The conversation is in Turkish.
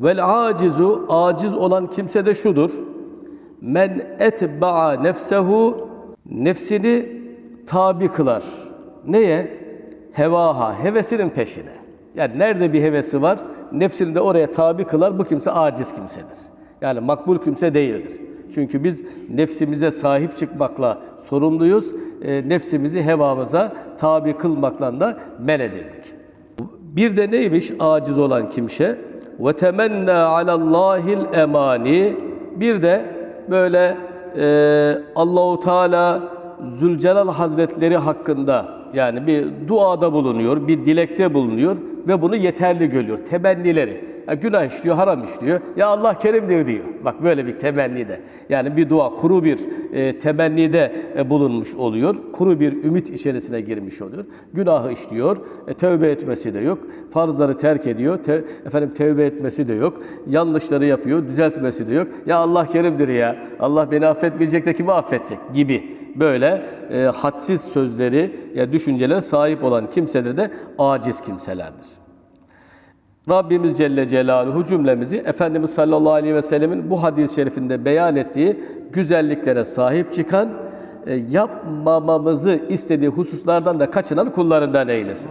Vel acizu aciz olan kimse de şudur. Men etba'a nefsehu nefsini tabi kılar. Neye? Hevaha, hevesinin peşine. Yani nerede bir hevesi var, nefsini de oraya tabi kılar. Bu kimse aciz kimsedir. Yani makbul kimse değildir. Çünkü biz nefsimize sahip çıkmakla sorumluyuz. E, nefsimizi hevamıza tabi kılmakla da men edildik. Bir de neymiş aciz olan kimse? Ve temenna alallahil emani. Bir de böyle e, Allahu Teala Zülcelal Hazretleri hakkında yani bir duada bulunuyor, bir dilekte bulunuyor ve bunu yeterli görüyor. Temennileri. Günah işliyor, haram işliyor. Ya Allah kerimdir diyor. Bak böyle bir temennide. Yani bir dua, kuru bir e, temennide e, bulunmuş oluyor. Kuru bir ümit içerisine girmiş oluyor. Günahı işliyor. E, tövbe etmesi de yok. Farzları terk ediyor. Te, efendim tövbe etmesi de yok. Yanlışları yapıyor, düzeltmesi de yok. Ya Allah kerimdir ya. Allah beni affetmeyecek de kimi affedecek gibi böyle e, hadsiz sözleri ya düşüncelere sahip olan kimseler de aciz kimselerdir. Rabbimiz Celle Celaluhu cümlemizi Efendimiz sallallahu aleyhi ve sellemin bu hadis-i şerifinde beyan ettiği güzelliklere sahip çıkan, e, yapmamamızı istediği hususlardan da kaçınan kullarından eylesin.